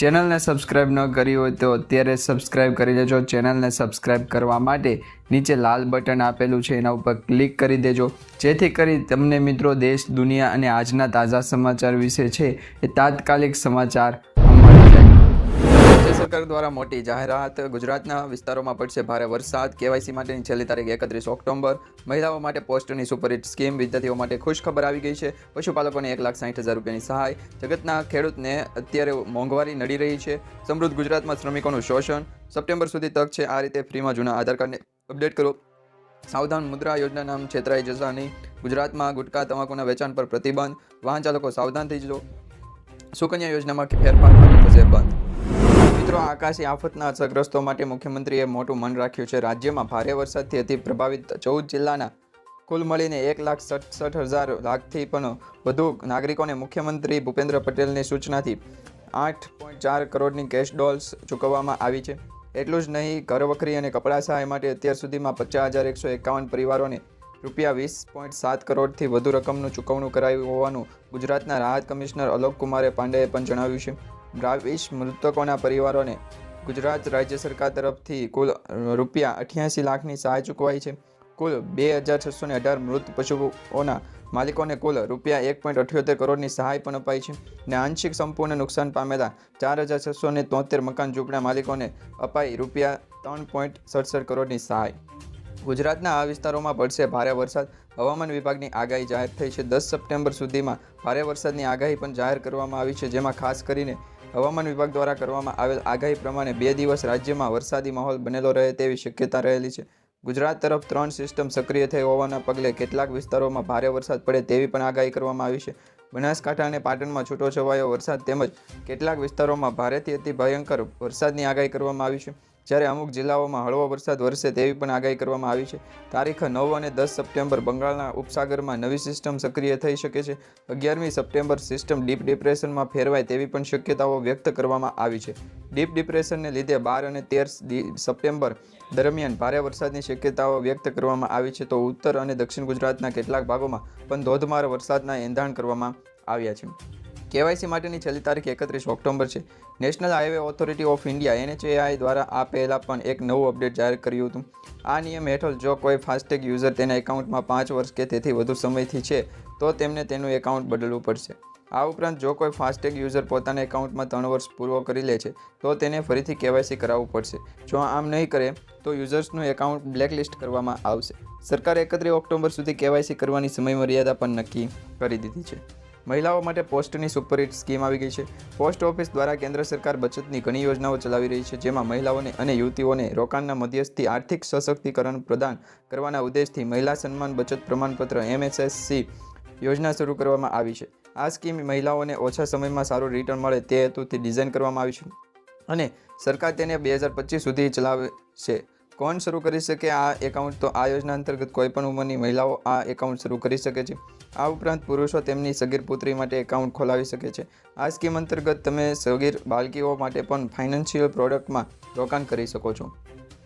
ચેનલને સબસ્ક્રાઇબ ન કરી હોય તો અત્યારે સબસ્ક્રાઇબ કરી લેજો ચેનલને સબસ્ક્રાઇબ કરવા માટે નીચે લાલ બટન આપેલું છે, એના ઉપર ક્લિક કરી દેજો. જેથી કરી તમને મિત્રો દેશ, દુનિયા અને આજના તાજા સમાચાર વિશે છે એ તાત્કાલિક સમાચાર રાજ્ય સરકાર દ્વારા મોટી જાહેરાત ગુજરાતના વિસ્તારોમાં પડશે ભારે વરસાદ. કેવાયસી માટેની છેલ્લી તારીખ એકત્રીસ ઓક્ટોબર. મહિલાઓ માટે પોસ્ટની સુપરહિટ સ્કીમ. વિદ્યાર્થીઓ માટે ખુશ ખબર આવી ગઈ છે. પશુપાલકોને એક લાખ સાઠ હજાર રૂપિયાની સહાય. જગતના ખેડૂતને અત્યારે મોંઘવારી નડી રહી છે. સમૃદ્ધ ગુજરાતમાં શ્રમિકોનું શોષણ. સપ્ટેમ્બર સુધી તક છે. આ રીતે ફ્રીમાં જૂના આધાર કાર્ડને અપડેટ કરો. સાવધાન મુદ્રા યોજના નામ છેતરાઈ જશા ગુજરાતમાં ગુટકા, તમાકુના વેચાણ પર પ્રતિબંધ. વાહન ચાલકો સાવધાન થઈ જજો સુકન્યા યોજનામાં ફેરફાર થશે બંધ. મિત્રો, આકાશી આફતના અસરગ્રસ્તો માટે મુખ્યમંત્રીએ મોટું મન રાખ્યું છે. રાજ્યમાં ભારે વરસાદથી અતિ પ્રભાવિત ચૌદ જિલ્લાના કુલ મળીને એક લાખ સડસઠ હજાર લાખથી પણ વધુ નાગરિકોને મુખ્યમંત્રી ભૂપેન્દ્ર પટેલની સૂચનાથી આઠ પોઈન્ટ ચાર કરોડની કેશ ડોલ્સ ચૂકવવામાં આવી છે. એટલું જ નહીં, ઘરવખરી અને કપડાં સહાય માટે અત્યાર સુધીમાં પચાસ હજાર એકસો એકાવન પરિવારોને રૂપિયા વીસ પોઈન્ટ સાત કરોડથી વધુ રકમનું ચૂકવણું કરાયું હોવાનું ગુજરાતના રાહત કમિશનર અલોક કુમારે પાંડેએ પણ જણાવ્યું છે. બાવીસ મૃતકોના પરિવારોને ગુજરાત રાજ્ય સરકાર તરફથી કુલ રૂપિયા અઠ્યાસી લાખની સહાય ચૂકવાઈ છે. કુલ બે હજાર છસો ને અઢાર મૃત પશુઓના માલિકોને કુલ રૂપિયા એક પોઈન્ટ અઠ્યોતેર કરોડની સહાય પણ અપાઈ છે ને આંશિક સંપૂર્ણ નુકસાન પામેલા ચાર હજાર છસો ને તોતેર મકાન ઝૂંપડા માલિકોને અપાઈ રૂપિયા ત્રણ પોઈન્ટ સડસઠ કરોડની સહાય. ગુજરાતના આ વિસ્તારોમાં પડશે ભારે વરસાદ. હવામાન વિભાગની આગાહી જાહેર થઈ છે. દસ સપ્ટેમ્બર સુધીમાં ભારે વરસાદની આગાહી પણ જાહેર કરવામાં આવી છે, જેમાં ખાસ કરીને હવામાન વિભાગ દ્વારા કરવામાં આવેલ આગાહી પ્રમાણે બે દિવસ રાજ્યમાં વરસાદી માહોલ બનેલો રહે તેવી શક્યતા રહેલી છે. ગુજરાત તરફ ત્રણ સિસ્ટમ સક્રિય થઈ હોવાના પગલે કેટલાક વિસ્તારોમાં ભારે વરસાદ પડે તેવી પણ આગાહી કરવામાં આવી છે. બનાસકાંઠા અને પાટણમાં છૂટો છવાયો વરસાદ તેમજ કેટલાક વિસ્તારોમાં ભારેથી અતિ ભયંકર વરસાદની આગાહી કરવામાં આવી છે. જ્યારે અમુક જિલ્લાઓમાં હળવો વરસાદ વરસે તેવી પણ આગાહી કરવામાં આવી છે. તારીખ નવ અને દસ સપ્ટેમ્બર બંગાળના ઉપસાગરમાં નવી સિસ્ટમ સક્રિય થઈ શકે છે. અગિયારમી સપ્ટેમ્બર સિસ્ટમ ડીપ ડિપ્રેશનમાં ફેરવાય તેવી પણ શક્યતાઓ વ્યક્ત કરવામાં આવી છે. ડીપ ડિપ્રેશનને લીધે બાર અને તેર સપ્ટેમ્બર દરમિયાન ભારે વરસાદની શક્યતાઓ વ્યક્ત કરવામાં આવી છે તો ઉત્તર અને દક્ષિણ ગુજરાતના કેટલાક ભાગોમાં પણ ધોધમાર વરસાદના એંધાણ કરવામાં આવ્યા છે. કેવાયસી માટેની છેલ્લી તારીખ એકત્રીસ ઓક્ટોબર છે. National highway authority of India, NHAI દ્વારા આ પહેલાં પણ એક નવું અપડેટ જાહેર કર્યું હતું. આ નિયમ હેઠળ જો કોઈ ફાસ્ટેગ યુઝર તેના એકાઉન્ટમાં પાંચ વર્ષ કે તેથી વધુ સમયથી છે, તો તેમને તેનું એકાઉન્ટ બદલવું પડશે. આ ઉપરાંત જો કોઈ ફાસ્ટેગ યુઝર પોતાના એકાઉન્ટમાં ત્રણ વર્ષ પૂરો કરી લે છે, તો તેને ફરીથી કેવાયસી કરાવવું પડશે. જો આમ નહીં કરે, તો યુઝર્સનું એકાઉન્ટ બ્લેકલિસ્ટ કરવામાં આવશે. સરકારે એકત્રીસ ઓક્ટોબર સુધી કેવાયસી કરવાની સમયમર્યાદા પણ નક્કી કરી દીધી છે. મહિલાઓ માટે પોસ્ટની સુપરહિટ સ્કીમ આવી ગઈ છે. પોસ્ટ ઓફિસ દ્વારા કેન્દ્ર સરકાર બચતની ઘણી યોજનાઓ ચલાવી રહી છે, જેમાં મહિલાઓને અને યુવતીઓને રોકાણના મધ્યસ્થી આર્થિક સશક્તિકરણ પ્રદાન કરવાના ઉદ્દેશથી મહિલા સન્માન બચત પ્રમાણપત્ર એમએસએસસી યોજના શરૂ કરવામાં આવી છે. આ સ્કીમ મહિલાઓને ઓછા સમયમાં સારું રિટર્ન મળે તે હેતુથી ડિઝાઇન કરવામાં આવી છે અને સરકાર તેને બે હજાર પચીસ સુધી ચલાવે છે. કોણ શરૂ કરી શકે આ એકાઉન્ટ તો આ યોજના અંતર્ગત કોઈપણ ઉંમરની મહિલાઓ આ એકાઉન્ટ શરૂ કરી શકે છે. આ ઉપરાંત પુરુષો તેમની સગીર પુત્રી માટે એકાઉન્ટ ખોલાવી શકે છે. આ સ્કીમ અંતર્ગત તમે સગીર બાળકીઓ માટે પણ ફાઇનાન્શિયલ પ્રોડક્ટમાં રોકાણ કરી શકો છો.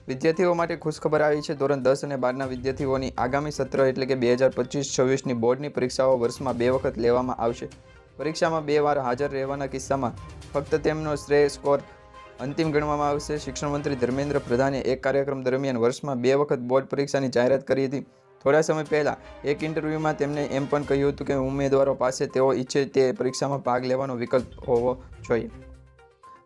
વિદ્યાર્થીઓ માટે ખુશખબર આવી છે. ધોરણ દસ અને બારના વિદ્યાર્થીઓની આગામી સત્ર એટલે કે બે હજાર પચીસ છવ્વીસની બોર્ડની પરીક્ષાઓ વર્ષમાં બે વખત લેવામાં આવશે. પરીક્ષામાં બે વાર હાજર રહેવાના કિસ્સામાં ફક્ત તેમનો શ્રેય સ્કોર અંતિમ ગણવામાં આવશે. શિક્ષણ મંત્રી ધર્મેન્દ્ર પ્રધાને એક કાર્યક્રમ દરમિયાન વર્ષમાં બે વખત બોર્ડ પરીક્ષાની જાહેરાત કરી હતી. થોડા સમય પહેલાં એક ઇન્ટરવ્યૂમાં તેમણે એમ પણ કહ્યું હતું કે ઉમેદવારો પાસે તેઓ ઈચ્છે તે પરીક્ષામાં ભાગ લેવાનો વિકલ્પ હોવો જોઈએ.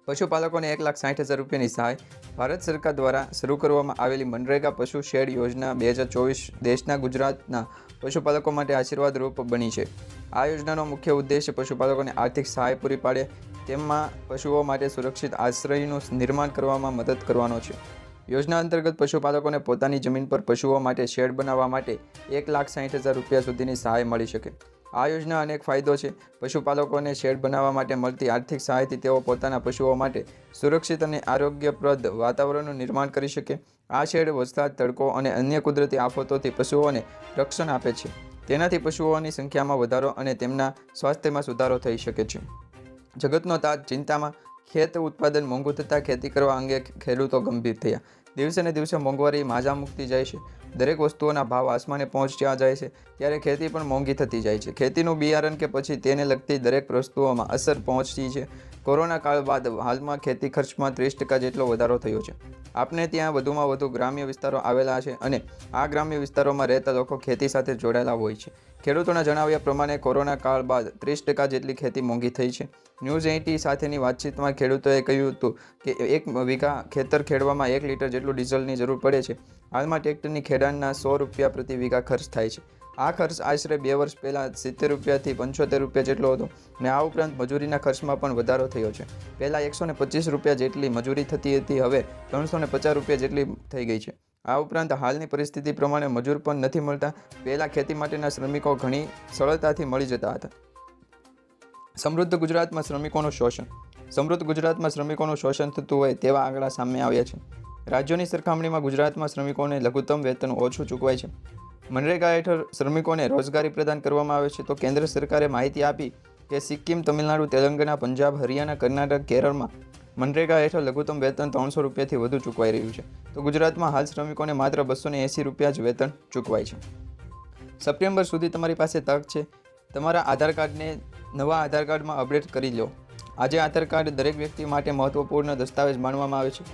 પશુપાલકોને એક લાખ સાઠ હજાર રૂપિયાની સહાય ભારત સરકાર દ્વારા શરૂ કરવામાં આવેલી મનરેગા પશુ શેડ યોજના બે હજાર ચોવીસ દેશના ગુજરાતના પશુપાલકો માટે આશીર્વાદરૂપ બની છે. આ યોજનાનો મુખ્ય ઉદ્દેશ્ય પશુપાલકોને આર્થિક સહાય પૂરી પાડે તેમાં પશુઓ માટે સુરક્ષિત આશ્રયનું નિર્માણ કરવામાં મદદ કરવાનો છે. યોજના અંતર્ગત પશુપાલકોને પોતાની જમીન પર પશુઓ માટે શેડ બનાવવા માટે એક લાખ સાઠ હજાર રૂપિયા સુધીની સહાય મળી શકે. આ યોજના અનેક ફાયદો છે. પશુપાલકોને શેડ બનાવવા માટે મળતી આર્થિક સહાયથી તેઓ પોતાના પશુઓ માટે સુરક્ષિત અને આરોગ્યપ્રદ વાતાવરણનું નિર્માણ કરી શકે. આ શેડ વરસાદ, તડકો અને અન્ય કુદરતી આફતોથી પશુઓને રક્ષણ આપે છે. તેનાથી પશુઓની સંખ્યામાં વધારો અને તેમના સ્વાસ્થ્યમાં સુધારો થઈ શકે છે. જગતનો તાત ચિંતામાં ખેત ઉત્પાદન મોંઘું થતાં ખેતી કરવા અંગે ખેડૂતો ગંભીર થયા. દિવસે ને દિવસે મોંઘવારી માજા મૂકતી જાય છે. દરેક વસ્તુઓના ભાવ આસમાને પહોંચ્યા જાય છે, ત્યારે ખેતી પણ મોંઘી થતી જાય છે. ખેતીનું બિયારણ કે પછી તેને લગતી દરેક વસ્તુઓમાં અસર પહોંચી છે. કોરોના કાળ બાદ હાલમાં ખેતી ખર્ચમાં ત્રીસ ટકા જેટલો વધારો થયો છે. આપને ત્યાં વધુમાં વધુ ગ્રામ્ય વિસ્તારો આવેલા છે અને આ ગ્રામ્ય વિસ્તારોમાં રહેતા લોકો ખેતી સાથે જોડાયેલા હોય છે. ખેડૂતોના જણાવ્યા પ્રમાણે કોરોના કાળ બાદ ત્રીસ ટકા જેટલી ખેતી મોંઘી થઈ છે. ન્યૂઝ એઇટી સાથેની વાતચીતમાં ખેડૂતોએ કહ્યું હતું કે એક વીઘા ખેતર ખેડવામાં એક લીટર જેટલું ડીઝલની જરૂર પડે છે. હાલમાં ટ્રેક્ટરની ખેડાણના સો રૂપિયા પ્રતિ વીઘા ખર્ચ થાય છે. આ ખર્ચ આશરે બે વર્ષ પહેલાં સિત્તેર રૂપિયાથી પંચોતેર રૂપિયા જેટલો હતો ને આ ઉપરાંત મજૂરીના ખર્ચમાં પણ વધારો થયો છે. પહેલાં એકસો ને પચીસ રૂપિયા જેટલી મજૂરી થતી હતી, હવે ત્રણસો ને પચાસ રૂપિયા જેટલી થઈ ગઈ છે. આ ઉપરાંત હાલની પરિસ્થિતિ પ્રમાણે મજૂર પણ નથી મળતા. પહેલાં ખેતી માટેના શ્રમિકો ઘણી સરળતાથી મળી જતા હતા. સમૃદ્ધ ગુજરાતમાં શ્રમિકોનું શોષણ. સમૃદ્ધ ગુજરાતમાં શ્રમિકોનું શોષણ થતું હોય તેવા આંકડા સામે આવ્યા છે. રાજ્યોની સરખામણીમાં ગુજરાતમાં શ્રમિકોને લઘુત્તમ વેતન ઓછું ચૂકવાય છે. મનરેગા હેઠળ શ્રમિકોને રોજગારી પ્રદાન કરવામાં આવે છે. તો કેન્દ્ર સરકારે માહિતી આપી કે સિક્કિમ, તમિલનાડુ, તેલંગાણા, પંજાબ, હરિયાણા, કર્ણાટક, કેરળમાં મનરેગા હેઠળ લઘુત્તમ વેતન ત્રણસો રૂપિયાથી વધુ ચૂકવાઈ રહ્યું છે. તો ગુજરાતમાં હાલ શ્રમિકોને માત્ર બસો એંસી રૂપિયા જ વેતન ચૂકવાય છે. સપ્ટેમ્બર સુધી તમારી પાસે તક છે. તમારા આધાર કાર્ડને નવા આધાર કાર્ડમાં અપડેટ કરી લો. આજે આધાર કાર્ડ દરેક વ્યક્તિ માટે મહત્વપૂર્ણ દસ્તાવેજ માનવામાં આવે છે.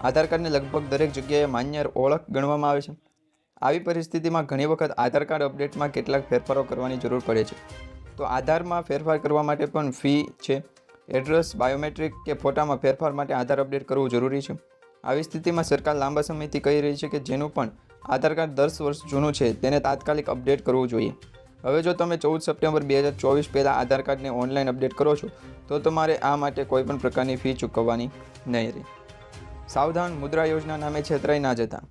આધાર કાર્ડને લગભગ દરેક જગ્યાએ માન્ય ઓળખ ગણવામાં આવે છે. આવી પરિસ્થિતિમાં ઘણી વખત આધાર કાર્ડ અપડેટમાં કેટલાક ફેરફારો કરવાની જરૂર પડે છે. તો આધારમાં ફેરફાર કરવા માટે પણ ફી છે. એડ્રેસ, બાયોમેટ્રિક કે ફોટામાં ફેરફાર માટે આધાર અપડેટ કરવું જરૂરી છે. આવી સ્થિતિમાં સરકાર લાંબા સમયથી કહી રહી છે કે જેનું પણ આધાર કાર્ડ દસ વર્ષ જૂનું છે, તેને તાત્કાલિક અપડેટ કરવું જોઈએ. હવે જો તમે ચૌદ સપ્ટેમ્બર બે હજાર ચોવીસ પહેલાં આધાર કાર્ડને ઓનલાઈન અપડેટ કરો છો, તો તમારે આ માટે કોઈપણ પ્રકારની ફી ચૂકવવાની નહીં રહે. સાવધાન મુદ્રા યોજના નામે છેતરાઈ ના જતા.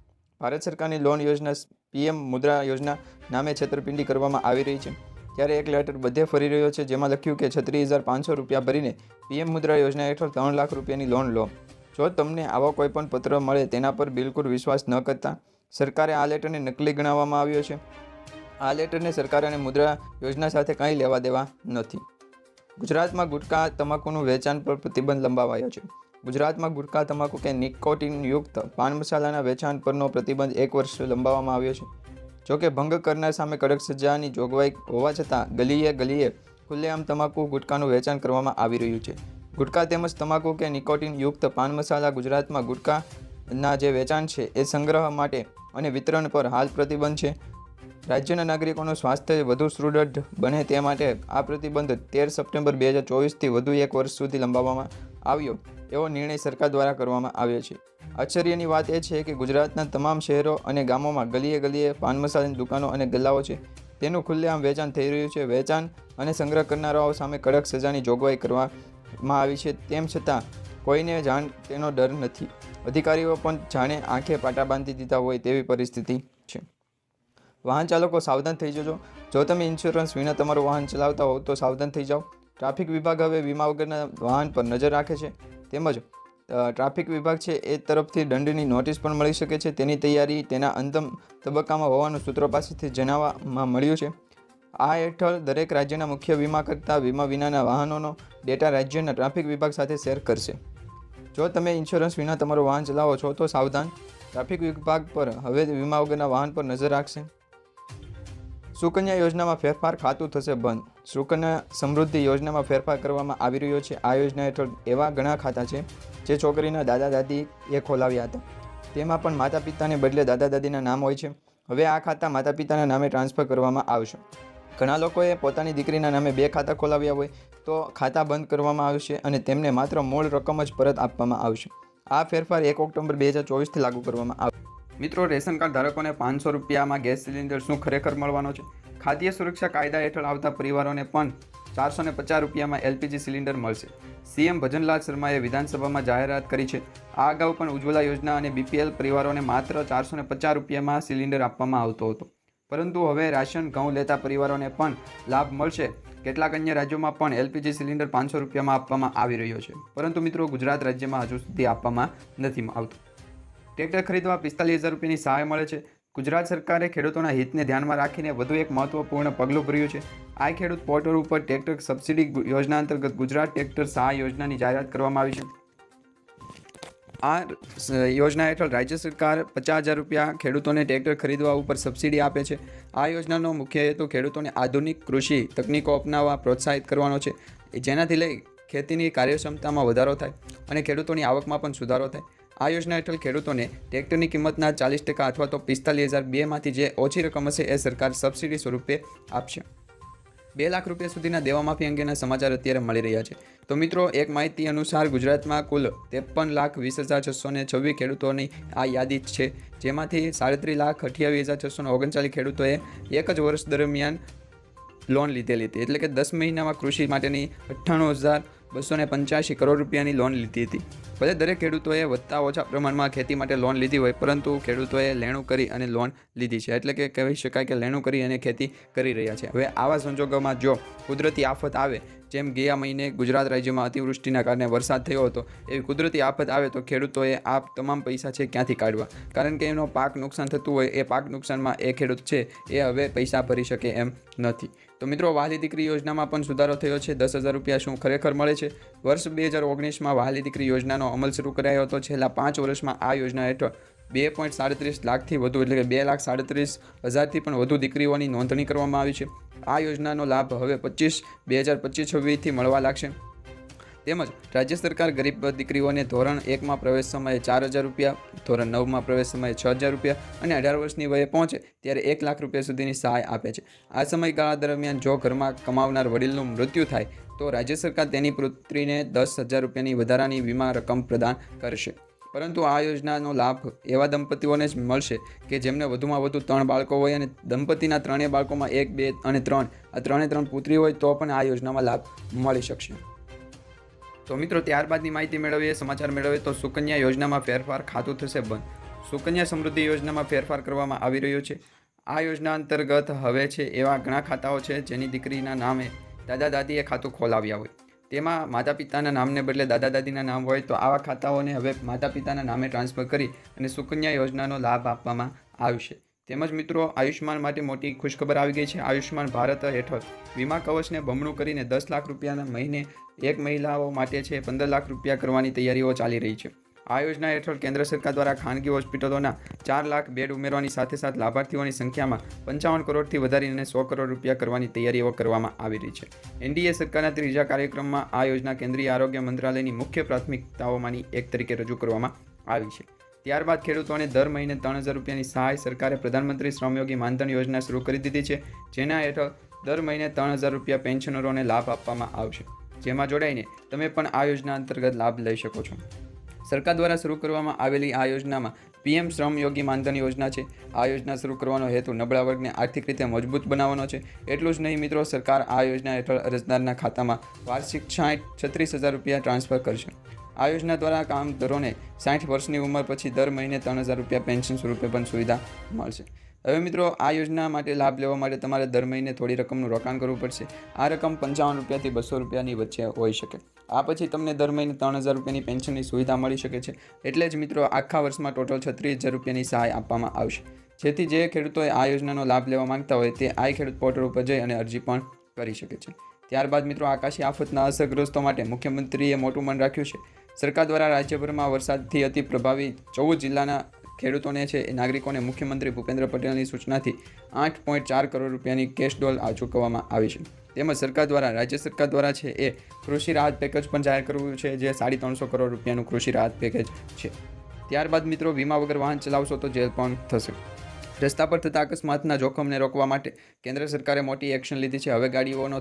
ભારત સરકારની લોન યોજના પીએમ મુદ્રા યોજના નામે છેતરપિંડી કરવામાં આવી રહી છે. ત્યારે એક લેટર બધે ફરી રહ્યો છે, જેમાં લખ્યું કે છત્રીસ હજાર પાંચસો રૂપિયા ભરીને પીએમ મુદ્રા યોજના હેઠળ ત્રણ લાખ રૂપિયાની લોન લો. જો તમને આવો કોઈ પણ પત્ર મળે તેના પર બિલકુલ વિશ્વાસ ન કરતા, સરકારે આ લેટરને નકલી ગણાવવામાં આવ્યો છે. આ લેટરને સરકાર અને મુદ્રા યોજના સાથે કંઈ લેવા દેવા નથી. ગુજરાતમાં ગુટખા તમાકુનું વેચાણ પર પ્રતિબંધ લંબાવાયો છે. ગુજરાતમાં ગુટખા તમાકુ કે નિકોટિન યુક્ત પાન મસાલાના વેચાણ પરનો પ્રતિબંધ એક વર્ષ લંબાવવામાં આવ્યો છે. જોકે ભંગ કરનાર સામે કડક સજાની જોગવાઈ હોવા છતાં ગલીએ ગલીએ ખુલ્લેઆમ તમાકુ ગુટખાનું વેચાણ કરવામાં આવી રહ્યું છે. ગુટખા તેમજ તમાકુ કે નિકોટિન યુક્ત પાન મસાલા ગુજરાતમાં ગુટખાના જે વેચાણ છે એ સંગ્રહ માટે અને વિતરણ પર હાલ પ્રતિબંધ છે. રાજ્યના નાગરિકોનું સ્વાસ્થ્ય વધુ સુદૃઢ બને તે માટે આ પ્રતિબંધ તેર સપ્ટેમ્બર બે હજાર ચોવીસથી વધુ એક વર્ષ સુધી લંબાવવામાં આવ્યો, એવો નિર્ણય સરકાર દ્વારા કરવામાં આવ્યો છે. આશ્ચર્યની વાત એ છે કે ગુજરાતના તમામ શહેરો અને ગામોમાં ગલીએ ગલીએ પાન મસાલાની દુકાનો અને ગલ્લાઓ છે. તેનું ખુલ્લેઆમ વેચાણ થઈ રહ્યું છે. વેચાણ અને સંગ્રહ કરનારાઓ સામે કડક સજાની જોગવાઈ કરવામાં આવી છે. તેમ છતાં, કોઈને જાણ તેનો ડર નથી. અધિકારીઓ પણ જાણે આંખે પાટા બાંધી દીધા હોય તેવી પરિસ્થિતિ છે. વાહન ચાલકો સાવધાન થઈ જજો. જો તમે ઇન્સ્યોરન્સ વિના તમારું વાહન ચલાવતા હો તો સાવધાન થઈ જાઓ. ટ્રાફિક વિભાગ હવે વીમા વગરના વાહન પર નજર રાખે છે. તેમજ ટ્રાફિક વિભાગ છે એ તરફથી દંડની નોટિસ પણ મળી શકે છે. તેની તૈયારી તેના અંતિમ તબક્કામાં હોવાનું સૂત્રો પાસેથી જણાવવામાં મળ્યું છે. આ હેઠળ દરેક રાજ્યના મુખ્ય વીમા કરતા વીમા વિનાના વાહનોનો ડેટા રાજ્યના ટ્રાફિક વિભાગ સાથે શેર કરશે. જો તમે ઇન્સ્યોરન્સ વિના તમારું વાહન ચલાવો છો તો સાવધાન. ટ્રાફિક વિભાગ પર હવે વીમા વગરના વાહન પર નજર રાખશે. સુકન્યા યોજનામાં ફેરફાર ખાતું થશે બંધ. સુકન્યા સમૃદ્ધિ યોજનામાં ફેરફાર કરવામાં આવી રહ્યો છે. આ યોજના હેઠળ એવા ઘણા ખાતા છે જે છોકરીના દાદા દાદી એ ખોલાવ્યા હતા. તેમાં પણ માતા પિતાને બદલે દાદા દાદીના નામ હોય છે. હવે આ ખાતા માતા પિતાના નામે ટ્રાન્સફર કરવામાં આવશે. ઘણા લોકોએ પોતાની દીકરીના નામે બે ખાતા ખોલાવ્યા હોય તો ખાતા બંધ કરવામાં આવશે અને તેમને માત્ર મૂળ રકમ જ પરત આપવામાં આવશે. આ ફેરફાર એક ઓક્ટોબર બે હજાર ચોવીસથી લાગુ કરવામાં આવશે. મિત્રો, રેશન કાર્ડ ધારકોને પાંચસો રૂપિયામાં ગેસ સિલિન્ડર શું ખરેખર મળવાનો છે? ખાદ્ય સુરક્ષા કાયદા હેઠળ આવતા પરિવારોને પણ ચારસો ને પચાસ રૂપિયામાં એલપીજી સિલિન્ડર મળશે. સીએમ ભજનલાલ શર્માએ વિધાનસભામાં જાહેરાત કરી છે. આ અગાઉ પણ ઉજ્જવલા યોજના અને બીપીએલ પરિવારોને માત્ર ચારસો ને પચાસ રૂપિયામાં સિલિન્ડર આપવામાં આવતો હતો. પરંતુ હવે રાશન, ઘઉં લેતા પરિવારોને પણ લાભ મળશે. કેટલાક અન્ય રાજ્યોમાં પણ એલપીજી સિલિન્ડર પાંચસો રૂપિયામાં આપવામાં આવી રહ્યો છે. પરંતુ મિત્રો, ગુજરાત રાજ્યમાં હજુ સુધી આપવામાં નથી આવતું. ટ્રેક્ટર ખરીદવા પિસ્તાલીસ હજાર રૂપિયાની સહાય મળે છે. ગુજરાત સરકારે ખેડૂતોના હિતને ધ્યાનમાં રાખીને વધુ એક મહત્વપૂર્ણ પગલું ભર્યું છે. આ ખેડૂત પોર્ટલ ઉપર ટ્રેક્ટર સબસિડી યોજના અંતર્ગત ગુજરાત ટ્રેક્ટર સહાય યોજનાની જાહેરાત કરવામાં આવી છે. આ યોજના હેઠળ રાજ્ય સરકાર પચાસ હજાર રૂપિયા ખેડૂતોને ટ્રેક્ટર ખરીદવા ઉપર સબસિડી આપે છે. આ યોજનાનો મુખ્ય હેતુ ખેડૂતોને આધુનિક કૃષિ તકનીકો અપનાવવા પ્રોત્સાહિત કરવાનો છે. જેનાથી લઈ ખેતીની કાર્યક્ષમતામાં વધારો થાય અને ખેડૂતોની આવકમાં પણ સુધારો થાય. આ યોજના હેઠળ ખેડૂતોને ટ્રેક્ટરની કિંમતના ચાલીસ ટકા અથવા તો પિસ્તાલીસ હજાર બેમાંથી જે ઓછી રકમ હશે એ સરકાર સબસિડી સ્વરૂપે આપશે. બે લાખ રૂપિયા સુધીના દેવામાફી અંગેના સમાચાર અત્યારે મળી રહ્યા છે. તો મિત્રો, એક માહિતી અનુસાર ગુજરાતમાં કુલ ત્રેપન લાખ વીસ હજાર છસો ને છવ્વીસ ખેડૂતોની આ યાદી છે, જેમાંથી સાડત્રીસ લાખ અઠ્યાવીસ હજાર છસો ઓગણચાલીસ ખેડૂતોએ એક જ વર્ષ દરમિયાન લોન લીધેલી હતી. એટલે કે દસ મહિનામાં કૃષિ માટેની અઠ્ઠાણું હજાર બસો ને પંચ્યાસી કરોડ રૂપિયાની લોન લીધી હતી. ભલે દરેક ખેડૂતોએ વધતા ઓછા પ્રમાણમાં ખેતી માટે લોન લીધી હોય, પરંતુ ખેડૂતોએ લેણું કરી અને લોન લીધી છે. એટલે કે કહી શકાય કે લેણું કરી અને ખેતી કરી રહ્યા છે. હવે આવા સંજોગોમાં જો કુદરતી આફત આવે, જેમ ગયા મહિને ગુજરાત રાજ્યમાં અતિવૃષ્ટિના કારણે વરસાદ થયો હતો, એવી કુદરતી આફત આવે તો ખેડૂતોએ આ તમામ પૈસા છે ક્યાંથી કાઢવા? કારણ કે એનો પાક નુકસાન થતું હોય, એ પાક નુકસાનમાં એ ખેડૂત છે, એ હવે પૈસા ભરી શકે એમ નથી. તો મિત્રો, વાલી દીકરી યોજનામાં પણ સુધારો થયો છે. દસ હજાર રૂપિયા શું ખરેખર મળે છે? વર્ષ બે હજાર ઓગણીસમાં વાલી દીકરી યોજનાનો અમલ શરૂ કરાયો હતો. છેલ્લા પાંચ વર્ષમાં આ યોજના હેઠળ બે પોઈન્ટ સાડત્રીસ લાખથી વધુ, એટલે કે બે લાખ સાડત્રીસ હજારથી પણ વધુ દીકરીઓની નોંધણી કરવામાં આવી છે. આ યોજનાનો લાભ હવે પચીસ, બે હજાર પચીસ છવ્વીસથી મળવા લાગશે. તેમજ રાજ્ય સરકાર ગરીબ દીકરીઓને ધોરણ એકમાં પ્રવેશ સમયે ચાર હજાર રૂપિયા, ધોરણ નવમાં પ્રવેશ સમયે છ હજાર રૂપિયા અને અઢાર વર્ષની વયે પહોંચે ત્યારે એક લાખ રૂપિયા સુધીની સહાય આપે છે. આ સમયગાળા દરમિયાન જો ઘરમાં કમાવનાર વડીલનું મૃત્યુ થાય, તો રાજ્ય સરકાર તેની પુત્રીને દસ હજાર રૂપિયાની વધારાની વીમા રકમ પ્રદાન કરશે. પરંતુ આ યોજનાનો લાભ એવા દંપતીઓને જ મળશે કે જેમને વધુમાં વધુ ત્રણ બાળકો હોય અને દંપતીના ત્રણેય બાળકોમાં એક, બે અને ત્રણ. આ ત્રણે ત્રણ પુત્રી હોય તો પણ આ યોજનામાં લાભ મળી શકશે. તો મિત્રો, ત્યારબાદની માહિતી મેળવીએ, સમાચાર મેળવીએ, તો સુકન્યા યોજનામાં ફેરફાર ખાતું થશે બંધ. સુકન્યા સમૃદ્ધિ યોજનામાં ફેરફાર કરવામાં આવી રહ્યો છે. આ યોજના અંતર્ગત હવે છે એવા ઘણા ખાતાઓ છે જેની દીકરીના નામે દાદા દાદીએ ખાતું ખોલાવ્યા હોય. તેમાં માતા પિતાના નામને બદલે દાદા દાદીના નામ હોય તો આવા ખાતાઓને હવે માતા પિતાના નામે ટ્રાન્સફર કરી અને સુકન્યા યોજનાનો લાભ આપવામાં આવશે. તેમજ મિત્રો આયુષ્માન માટે મોટી ખુશખબર આવી ગઈ છે. આયુષ્માન ભારત હેઠળ વીમા કવચને બમણું કરીને દસ લાખ રૂપિયાના મહિને એક મહિલાઓ માટે છે પંદર લાખ રૂપિયા કરવાની તૈયારીઓ ચાલી રહી છે. આ યોજના હેઠળ કેન્દ્ર સરકાર દ્વારા ખાનગી હોસ્પિટલોના ચાર લાખ બેડ ઉમેરવાની સાથે સાથે લાભાર્થીઓની સંખ્યામાં પંચાવન કરોડથી વધારીને સો કરોડ રૂપિયા કરવાની તૈયારીઓ કરવામાં આવી રહી છે. એનડીએ સરકારના ત્રીજા કાર્યક્રમમાં આ યોજના કેન્દ્રીય આરોગ્ય મંત્રાલયની મુખ્ય પ્રાથમિકતાઓમાંની એક તરીકે રજૂ કરવામાં આવી છે. ત્યારબાદ ખેડૂતોને દર મહિને ત્રણ હજાર રૂપિયાની સહાય સરકારે પ્રધાનમંત્રી શ્રમયોગી માનધન યોજના શરૂ કરી દીધી છે, જેના હેઠળ દર મહિને ત્રણ હજાર રૂપિયા પેન્શનરોને લાભ આપવામાં આવશે. જેમાં જોડાઈને તમે પણ આ યોજના અંતર્ગત લાભ લઈ શકો છો. સરકાર દ્વારા શરૂ કરવામાં આવેલી આ યોજનામાં પીએમ શ્રમયોગી માનધન યોજના છે. આ યોજના શરૂ કરવાનો હેતુ નબળા વર્ગને આર્થિક રીતે મજબૂત બનાવવાનો છે. એટલું જ નહીં મિત્રો, સરકાર આ યોજના હેઠળ અરજદારના ખાતામાં વાર્ષિક છાંઠ છત્રીસ હજાર રૂપિયા ટ્રાન્સફર કરશે. આ યોજના દ્વારા કામદારોને સાઠ વર્ષની ઉંમર પછી દર મહિને ત્રણ હજાર રૂપિયા પેન્શન સ્વરૂપે પણ સુવિધા મળશે. હવે મિત્રો, આ યોજના માટે લાભ લેવા માટે તમારે દર મહિને થોડી રકમનું રોકાણ કરવું પડશે. આ રકમ પંચાવન રૂપિયાથી બસો રૂપિયાની વચ્ચે હોઈ શકે. આ પછી તમને દર મહિને ત્રણ હજાર રૂપિયાની પેન્શનની સુવિધા મળી શકે છે. એટલે જ મિત્રો, આખા વર્ષમાં ટોટલ છત્રીસ હજાર રૂપિયાની સહાય આપવામાં આવશે. જેથી જે ખેડૂતોએ આ યોજનાનો લાભ લેવા માંગતા હોય તે આ ખેડૂત પોર્ટલ ઉપર જઈ અને અરજી પણ કરી શકે છે. ત્યારબાદ મિત્રો, આકાશી આફતના અસરગ્રસ્તો માટે મુખ્યમંત્રીએ મોટું મન રાખ્યું છે. સરકાર દ્વારા રાજ્યભરમાં વરસાદથી અતિ પ્રભાવિત ચૌદ જિલ્લાના ખેડૂતોને છે એ નાગરિકોને મુખ્યમંત્રી ભૂપેન્દ્ર પટેલની સૂચનાથી આઠ પોઈન્ટ ચાર કરોડ રૂપિયાની કેશ ડોલ આ ચૂકવવામાં આવી છે. તેમજ સરકાર દ્વારા, રાજ્ય સરકાર દ્વારા છે એ કૃષિ રાહત પેકેજ પણ જાહેર કરવું છે, જે સાડી ત્રણસો કરોડ રૂપિયાનું કૃષિ રાહત પેકેજ છે. ત્યારબાદ મિત્રો, વીમા વગર વાહન ચલાવશો તો જેલ પણ થશે. રસ્તા પર થતા અકસ્માતના જોખમને રોકવા માટે કેન્દ્ર સરકારે મોટી એક્શન લીધી છે. હવે ગાડીઓનો